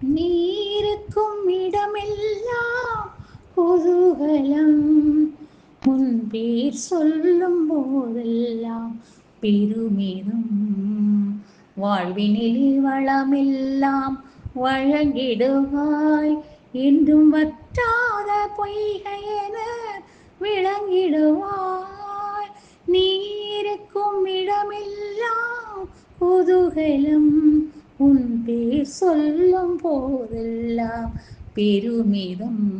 நீருக்கும் இடமெல்லாம் குதூகலம் உன் பேர் சொல்லும் போதெல்லாம் பெருமிதும். வாழ்வினில் வளமெல்லாம் வழங்கிடுவாய். என்றும் வற்றாத பொய்கையென விளங்கிடுவாய். நீருக்கும் இடமெல்லாம் குதூகலம் உன் பேர் சொல்லும் போதெல்லாம் பெருமிதம்.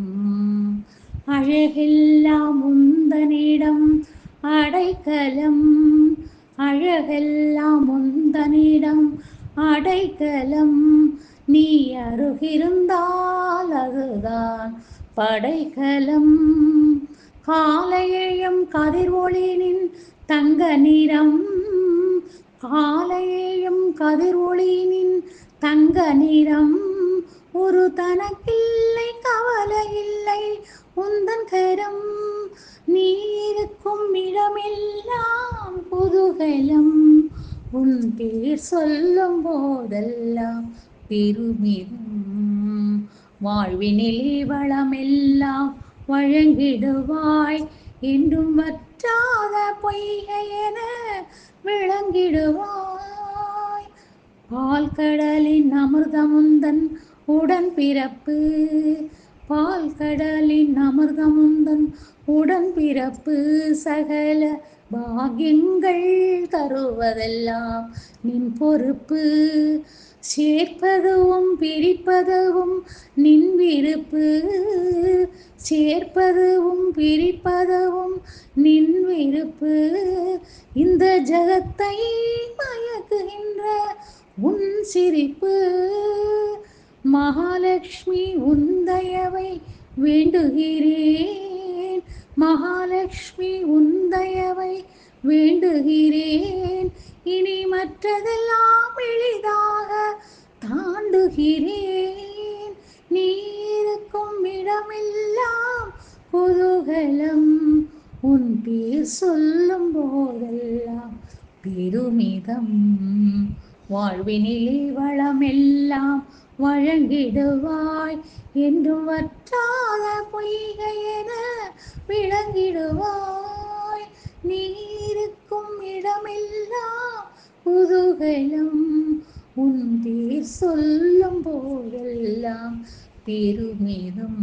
அழகெல்லாம் உந்தனிடம் அடைக்கலம். அழகெல்லாம் உந்தனிடம் அடைக்கலம். நீ அருகிருந்தால் அதுதான் படைக்கலம். காலையையும் கதிர்வொளினின் தங்க நிறம். காலையையும் கதிரொளினின் தங்க நிறம் ஒரு தனக்கில்லை கவலை இல்லை உந்தன் கரம். நீருக்கும் இடமெல்லாம் புதுகலம். உன் பேர் சொல்லும் போதெல்லாம் பெருமிதம். வாழ்வினிலே வளமெல்லாம் வழங்கிடுவாய். என்றும் வற்றாத பொய்கையென விளங்கிடுவாய் பால் கடலின் அமிர்தமுந்தன் உடன் பிறப்பு. பால் கடலின் அமிர்தமுந்தன் உடன் பிறப்பு. சகல பாகியங்கள் தருவதெல்லாம் நின் பொறுப்பு. சேர்ப்பதுவும் பிரிப்பதுவும் நின் விருப்பு. சேர்ப்பதுவும் பிரிப்பதுவும் நின் விருப்பு. இந்த ஜகத்தை மயக்குகின்ற உன் சிரிப்பு. மகாலட்சுமி உந்தயவை வேண்டுகிறேன். மகாலட்சுமி உந்தயவை வேண்டுகிறேன். இனி மற்றதெல்லாம் எளிதாக தாண்டுகிறேன். நீருக்கும் இடமெல்லாம் குதூகலம். உன் பேர் சொல்லும் போதெல்லாம் பெருமிதம். வாழ்வினிலே வளமெல்லாம் வழங்கிடுவாய் என்றும் வற்றாத பொய் விளங்கிடுவாய் நீருக்கும் இடமெல்லாம் குதூகலம் உன் பேர் சொல்லும் போதெல்லாம் பெருமிதம்